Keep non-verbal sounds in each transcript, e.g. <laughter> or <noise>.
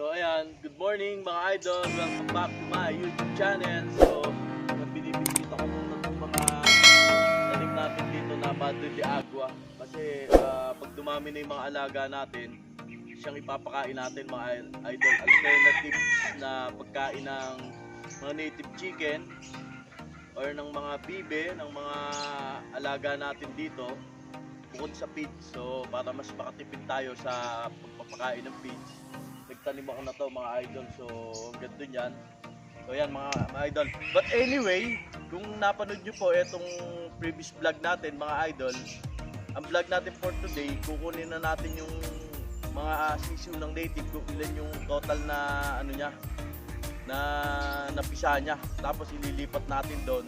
So ayan, good morning mga idol. Welcome back to my YouTube channel. So, binibisita ko muna itong mga tanim natin dito na Madre de Agua. Kasi ah, pag dumami na yung mga alaga natin, siyang ipapakain natin mga idol. Alternatives na pagkain ng mga native chicken or ng mga bibe, ng mga alaga natin dito bukod sa feeds. So, para mas makatipid tayo sa pagpapakain ng feeds, nagtanim ako na to mga idol. So, ang ganda yan. So, yan mga, mga idol. But anyway, kung napanood nyo po itong previous vlog natin mga idol, ang vlog natin for today, kukunin na natin yung mga sisiw ng native kung ilan yung total na ano niya na napisa niya tapos ililipat natin doon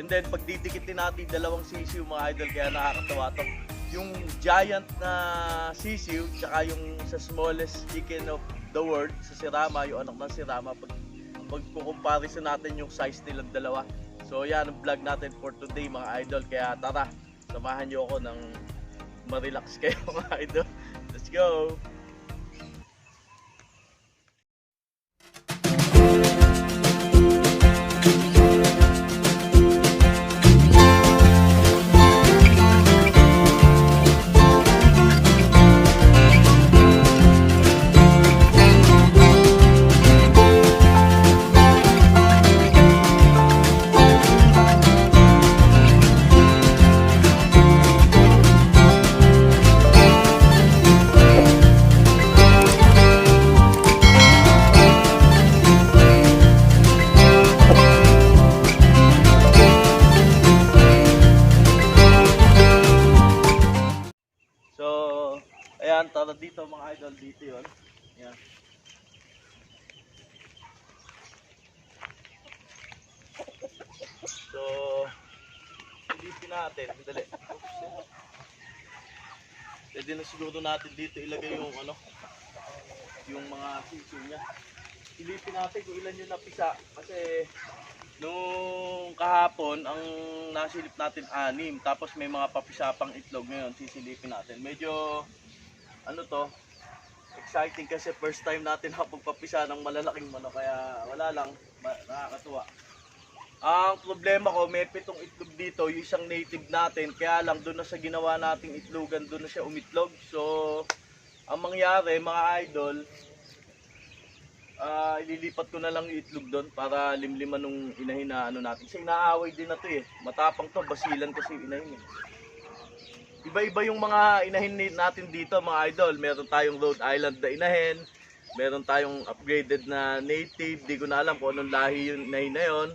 and then pagdidikitin natin dalawang sisiw mga idol kaya nakakatawa to yung giant na sisiw tsaka yung sa smallest chicken of the world sa Sirama yung anak ng Sirama pag pagkukomparison natin yung size nilang dalawa. So yan ang vlog natin for today mga idol. Kaya tara samahan niyo ako ng ma-relax kayo <laughs> mga idol. Let's go siguro natin dito ilagay yung ano, yung mga sisiw niya. Silipin natin kung ilan yung napisa kasi Nung kahapon, ang nasilip natin anim, tapos may mga papisapang itlog ngayon, sisilipin natin. Medyo, ano to, exciting kasi first time natin <laughs> hapagpapisa ng malalaking manok, kaya wala lang, nakakatuwa. Ang problema ko, may pitong itlog dito, yung isang native natin, kaya lang doon na sa ginawa nating itlogan, doon na siya umitlog. So, ang mangyari, mga idol, ah ililipat ko na lang yung itlog doon para limliman nung inahin na ano natin. Kasi inaaway din na to eh. Matapang to, basilan kasi yung inahin eh. Iba-iba yung mga inahin natin dito mga idol. Meron tayong Rhode Island na inahin. Meron tayong upgraded na native. Di ko na alam kung anong lahi yung inahin na yun.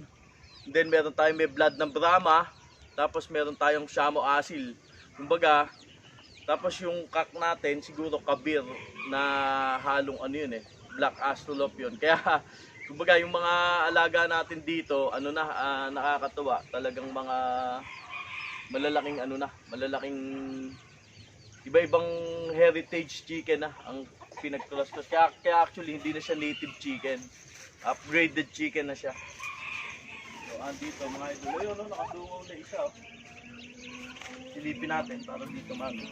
Then meron tayong may blood ng Brahma. Tapos meron tayong Shamo Asil. Kumbaga, tapos yung kak natin siguro kabir na halong ano yun eh black astrolop yun <laughs> kaya kumbaga yung mga alaga natin dito ano na ah, nakakatuwa talagang mga malalaking ano na malalaking iba-ibang heritage chicken na ang pinagtulastos kaya, kaya actually hindi na siya native chicken upgraded chicken na siya so andito mga idol ayun no, nakadungaw na isa oh. silipin natin para dito mami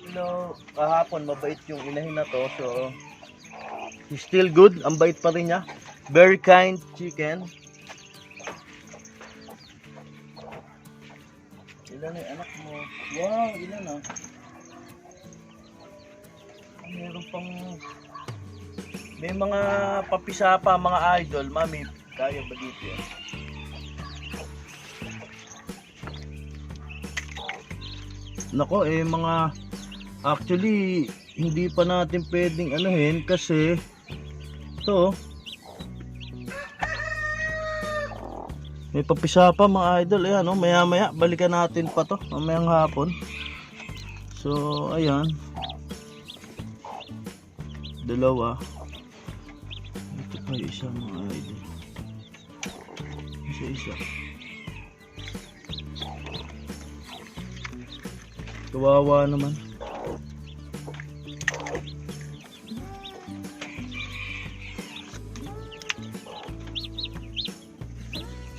Hello, kahapon mabait yung inahin na to so He's still good. Ang bait pa rin niya. Very kind chicken. Ilan na yung anak mo? Wow, ilan ah. Meron pang... May mga papisa pa, mga idol. Mami, kaya ba dito yan? Nako, eh mga... Actually, hindi pa natin pwedeng anuhin kasi ito may papisa pa mga idol. Ayan oh, maya maya balikan natin pa to mamayang hapon. So ayan. Dalawa. Ito pa isa mga idol isa isa kawawa naman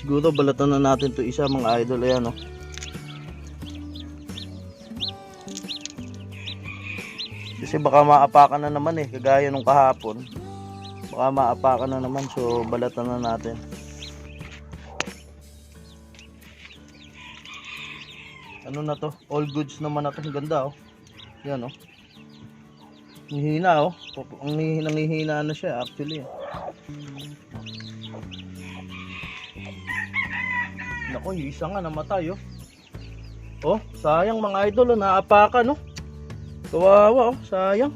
Siguro balatan na natin to isa mga idol ayan oh. Kasi baka maapakan na naman eh, kagaya nung kahapon. Baka maapakan na naman, so balatan na natin. Ano na to? All goods naman na to. Ganda oh. Yan oh. Hihina oh. Ang nangihina na siya actually. Nako, yung isa nga namatay oh. Oh, sayang mga idol oh, naapakan oh. Kawawa oh, sayang.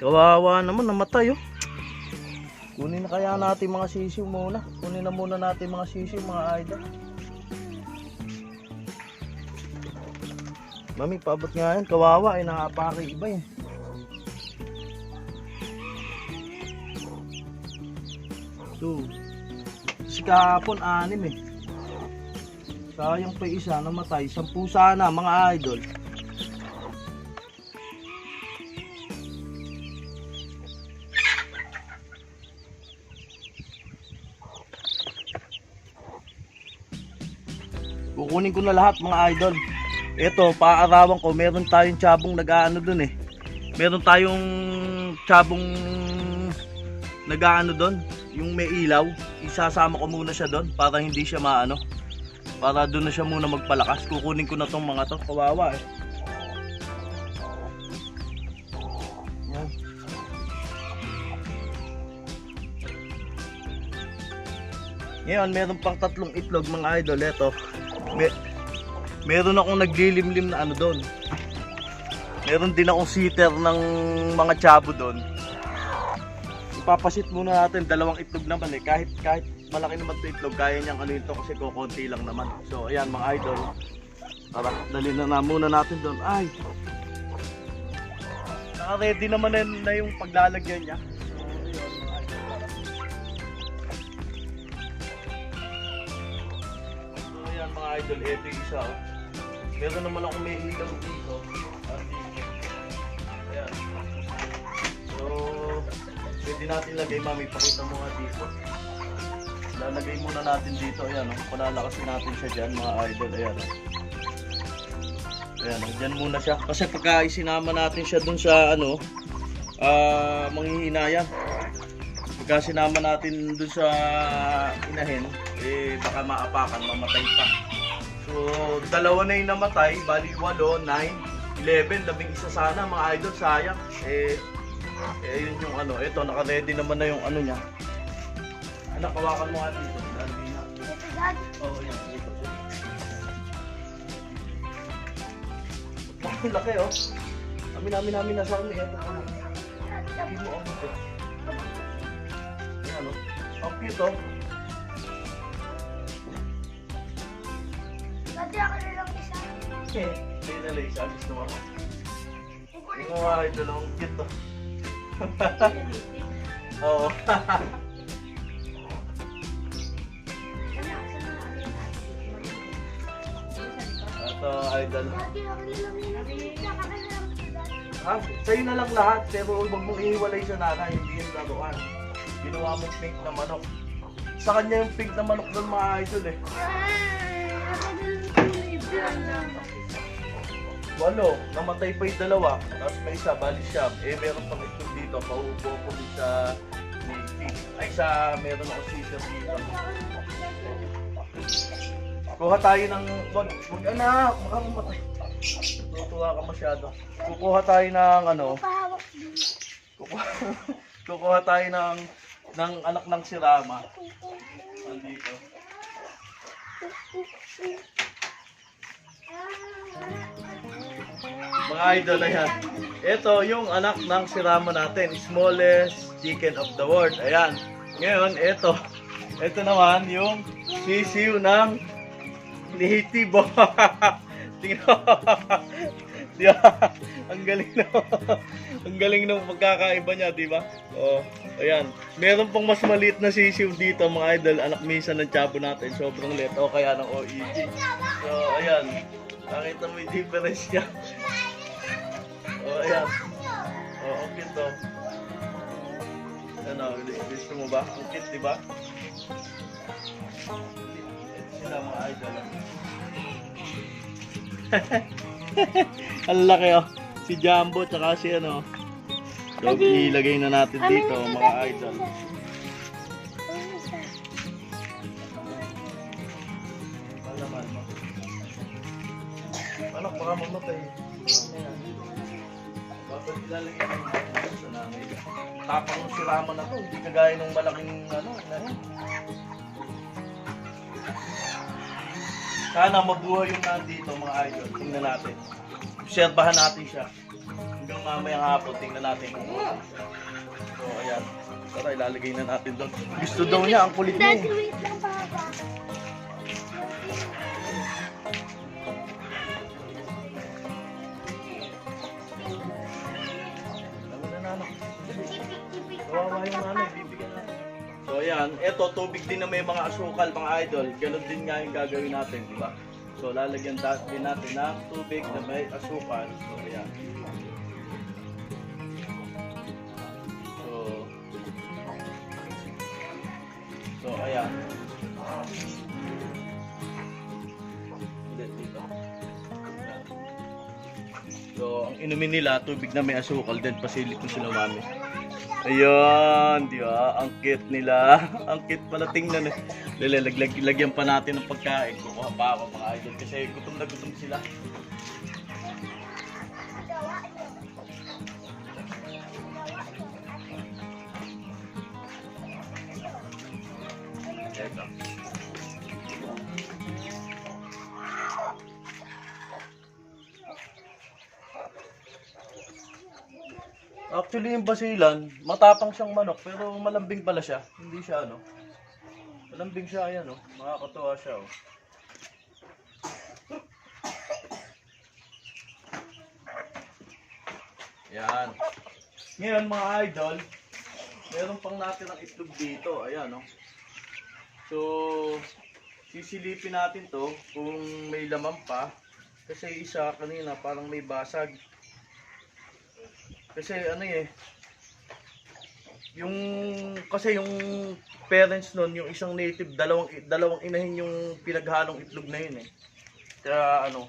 Kawawa naman, namatay oh. Kunin na kaya natin mga sisiw muna. Kunin na muna natin mga sisiw mga idol. Mami, paabot nga yan. Kawawa, ay nakapaki iba eh. Two. Si kahapon, anim eh. Sayang pa isa, namatay. Sampu sana, mga idol. Kukunin ko na lahat mga idol. Ito, paarawan ko, meron tayong tsabong nag-aano dun eh. Meron tayong tsabong nag-aano dun, yung may ilaw. Isasama ko muna siya dun para hindi siya maano. Para doon na siya muna magpalakas. Kukunin ko na tong mga to. Kawawa eh. Ngayon, meron pang tatlong itlog mga idol. Ito, meron akong naglilimlim na ano doon. Meron din akong sitter ng mga tsabo doon. Ipapasit muna natin dalawang itlog naman eh. Kahit kahit malaki naman 'to itlog, kaya niyang ano ito kasi kukunti lang naman. So ayan mga idol. Tara, dali na, na muna natin doon. Ay. Naka-ready naman na, na yung paglalagyan niya. So ayan mga idol, ito yung isa. Oh. Meron naman ako may ilaw dito. Ayan. So, pwede natin lagay, mami. Pakita mo nga dito. Lalagay muna natin dito. Ayan, oh. Palalakasin natin siya dyan, mga idol. Ayan, oh. Ayan, oh. Dyan muna siya. Kasi pagka isinama natin siya dun sa, ano, ah, manghihinayan. Pagka sinama natin dun sa inahin, eh, baka maapakan, mamatay pa. So, dalawa na yung namatay, bali 8, 9, 11, labing isa sana mga idol, sayang. Eh, eh yun yung ano, eto, naka-ready naman na yung ano niya. Anak, kawakan mo nga dito. Lalagay na. Oo, yan, dito. Bakit laki oh. Amin, amin, amin, nasa amin. Eto, ano. Hindi mo dito. Yan, oh. Ang cute oh. Okay. Hindi na lang isa, gusto mo. Yung mga idol, ang cute oh. Oo. Ito, idol. Ako. Ha? Sa'yo na lang lahat, pero huwag mong ihiwalay sa nanay, hindi yung laruan. Ginawa mong pink na manok. Sa kanya yung pink na manok doon mga idol eh. Walo, namatay pa yung dalawa. Tapos may isa, bali siya. Eh, meron pang itlog dito. Paupo ko sa. Ay, sa meron ako scissor dito. Kuha tayo ng... Wag, wag anak, baka mamatay. Tutuwa ka masyado. Kukuha tayo ng ano, kukuha, <laughs> kukuha tayo ng ng anak ng si Rama. Nandito. <laughs> Mga idol, ayan. Ito yung anak ng sirama natin. Smallest chicken of the world. Ayan. Ngayon, ito. Ito naman yung sisiw ng native. Tingnan. <laughs> Di ba? Ang galing na. Ang galing ng pagkakaiba niya, di ba? Oh, ayan. Meron pong mas maliit na sisiw dito, mga idol. Anak misa ng chabo natin. Sobrang liit. O kaya ng OEG. So, ayan. Nakita mo yung difference niya. Oh, ayan. Oh, ang cute to. Ano, gusto mo ba? Ang cute, di ba? Ito sila mga idol. <laughs> ang laki oh. si Jumbo, tsaka si ano. So, ilagay na natin dito, mga idol. Anak, baka mamatay. Dapat ilalagay mo sa namin. Tapang ng sirama na to, hindi kagaya ng malaking ano, ano. Sana mabuhay yung nandito mga idol. Tingnan natin. Obserbahan natin siya. Hanggang mamayang hapon, tingnan natin kung ano. So, ayan. Tara, ilalagay na natin doon. Gusto daw niya, ang kulit. Daddy, eh. wait lang, Papa. So ayan, eto tubig din na may mga asukal mga idol. Ganon din nga yung gagawin natin, di ba? So lalagyan din natin ng tubig na may asukal. So ayan. So So ayan. So, ang inumin nila, tubig na may asukal, then pasilit mo sila mami. Ayun, di ba? Ang cute nila. <laughs> Ang cute pala tingnan. eh. Lagyan pa natin ng pagkain. Kukuha pa ako mga idol kasi gutom na gutom sila. Actually, yung basilan, matapang siyang manok, pero malambing pala siya. Hindi siya, ano. Malambing siya, ayan, oh. Makakatuwa siya, oh. Yan. Ngayon, mga idol, meron pang natin ang itlog dito. Ayan, oh. So, sisilipin natin to kung may laman pa. Kasi isa kanina parang may basag. Kasi ano eh, yung kasi yung parents nun, yung isang native, dalawang dalawang inahin yung pinaghalong itlog na yun eh. Kaya ano,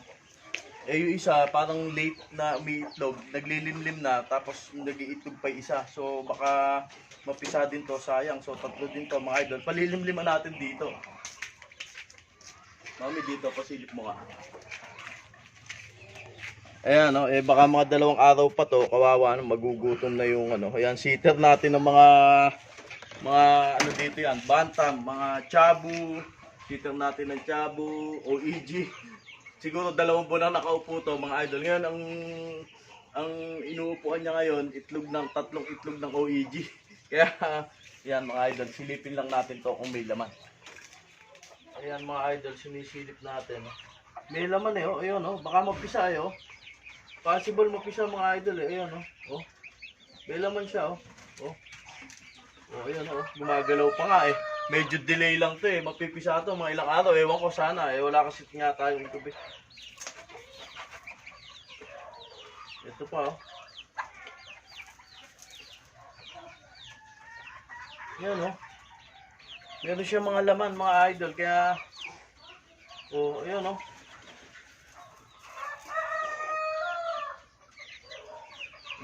eh yung isa parang late na may itlog, naglilimlim na tapos nag-iitlog pa isa. So baka mapisa din to, sayang. So tatlo din to mga idol. Palilimliman natin dito. Mami dito, pasilip mo ka. Ayan, no, eh baka mga dalawang araw pa to, kawawa ano, magugutom na yung ano. Ayan, sitter natin ng mga mga ano dito yan, bantam, mga chabu, sitter natin ng chabu, OEG. Siguro dalawang buwan na nakaupo to, mga idol. Ngayon ang ang inuupuan niya ngayon, itlog ng tatlong itlog ng OEG. <laughs> Kaya yan mga idol, silipin lang natin to kung may laman. Ayan mga idol, sinisilip natin. May laman eh, oh. Ayun, oh. Baka mapisa eh, oh. Possible mapisa mga idol eh. Ayun, oh. oh. May laman siya, oh. Oh. Oh, ayun, oh. Gumagalaw pa nga eh. Medyo delay lang to eh. Mapipisa to mga ilang araw. Ewan ko sana eh. Wala kasi nga tayong tubig. Ito pa, oh. Yan, oh. Meron siya mga laman, mga idol. Kaya, oh, ayun, oh.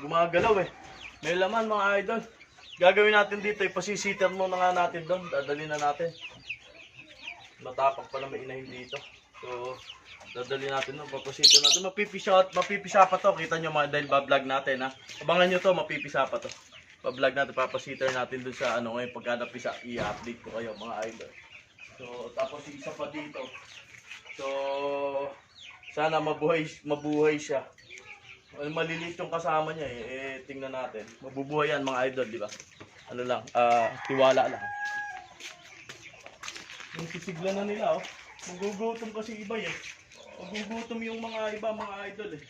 Gumagalaw eh. May laman mga idol. Gagawin natin dito, ipasisiter muna nga natin doon. Dadali na natin. Matapang pala may inahin dito. So, dadali natin doon. Papasiter natin. Mapipisa, mapipisa pa to. Kita nyo mga dahil bablog natin ha. Abangan nyo to, mapipisa pa to. Bablog natin, papasiter natin doon sa ano ngayon. Pagka napisa, i-update ko kayo mga idol. So, tapos isa pa dito. So, sana mabuhay, mabuhay siya. Well, maliliit yung kasama niya eh. eh tingnan natin. Mabubuhay yan mga idol, di ba? Ano lang, ah, tiwala lang. Yung sisigla na nila, oh. Magugutom kasi iba eh. Magugutom yung mga iba, mga idol eh.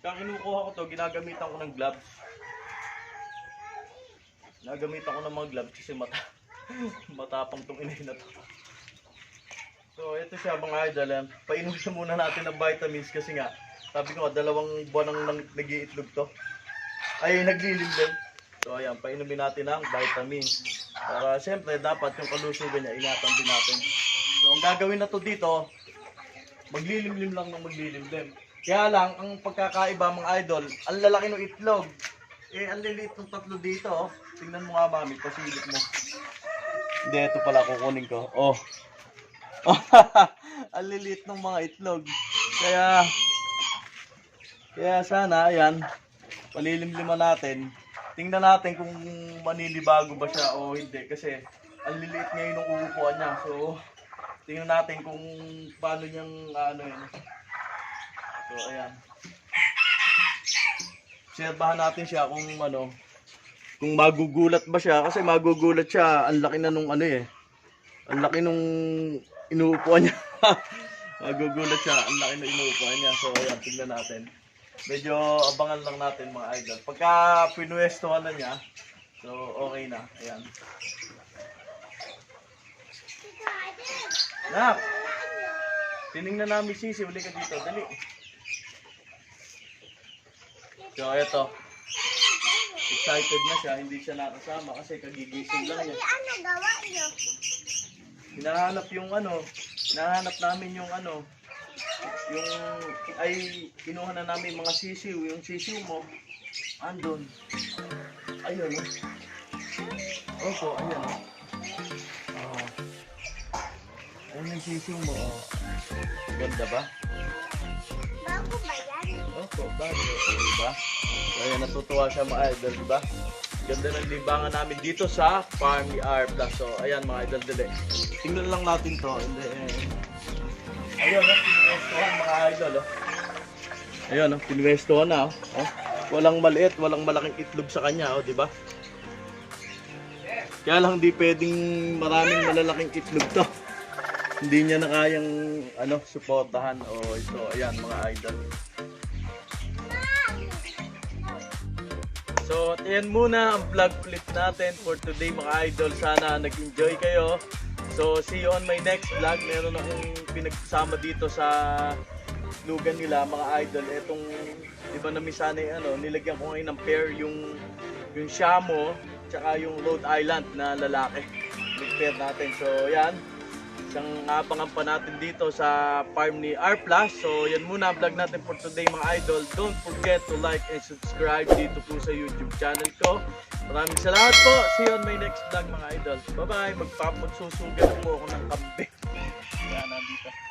Kaya kinukuha ko to, ginagamitan ko ng gloves. Nagamitan ko ng mga gloves kasi mata <laughs> matapang tong inahin na to. So, ito siya mga idol. eh. Painom siya muna natin ng vitamins kasi nga, sabi ko dalawang buwan nang nag nag-iitlog to. Ay, naglilim din. So, ayan, painumin natin ng vitamins. Para, siyempre, dapat yung kalusugan niya, ingatan din natin. So, ang gagawin na to dito, maglilimlim lang ng maglilimlim. Kaya lang, ang pagkakaiba mga idol, ang lalaki ng itlog. Eh, ang liliit ng tatlo dito, oh. Tingnan mo nga, mami, pasilip mo. Hindi, ito pala, kukunin ko. Oh. <laughs> ang liliit ng mga itlog. Kaya, kaya sana, ayan, palilimliman natin. Tingnan natin kung manilibago ba siya o hindi. Kasi, ang liliit ngayon ng uupuan niya. So, tingnan natin kung paano niyang, ano yun. So, ayan. Obserbahan natin siya kung ano, kung magugulat ba siya. Kasi magugulat siya, ang laki na nung ano eh. Ang laki nung inuupuan niya. <laughs> magugulat siya, ang laki na inuupuan niya. So, ayan, tignan natin. Medyo abangan lang natin mga idol. Pagka pinuwestohan na niya, so okay na. Ayan. Nak! Tinignan namin sisi, uli ka dito. Dali. So, eto. Excited na siya, hindi siya nakasama kasi kagigising lang niya. Ano gawa niyo? Hinahanap yung ano, hinahanap namin yung ano, yung, ay, kinuha na namin mga sisiw, yung sisiw mo, andun. Ayun, oh. Opo, ayun. Oh. Ayun yung sisiw mo, oh. Ganda ba? Bago ba yan? Opo, bago. Diba? So, ayan, natutuwa siya mga idol, diba? Ganda ng libangan namin dito sa Farm R Plus. So, ayan mga idol, dali. Tingnan lang natin to. Hindi, eh. Ayun, oh, pinuwestohan mga idol, oh. Ayun, oh, pinuwestohan na, oh. oh. Walang maliit, walang malaking itlog sa kanya, oh, diba? Kaya lang hindi pwedeng maraming malalaking itlog to. Hindi niya na kayang ano, suportahan o ito, ayan mga idol. So, ayan muna ang vlog clip natin for today mga idol. Sana nag-enjoy kayo. So, see you on my next vlog. Meron akong pinagsama dito sa lugan nila mga idol. Etong, di ba na misanay ano, nilagyan ko ngayon ng pair yung yung Shamo tsaka yung Rhode Island na lalaki. Nag-pair natin. So, yan. Isang abangan pa natin dito sa farm ni R+. So, yan muna vlog natin for today mga idol. Don't forget to like and subscribe dito po sa YouTube channel ko. Maraming salamat po. See you on my next vlog mga idol. Bye-bye. Magpapagsusugan po ako ng kambe. <laughs> Yan, nandito.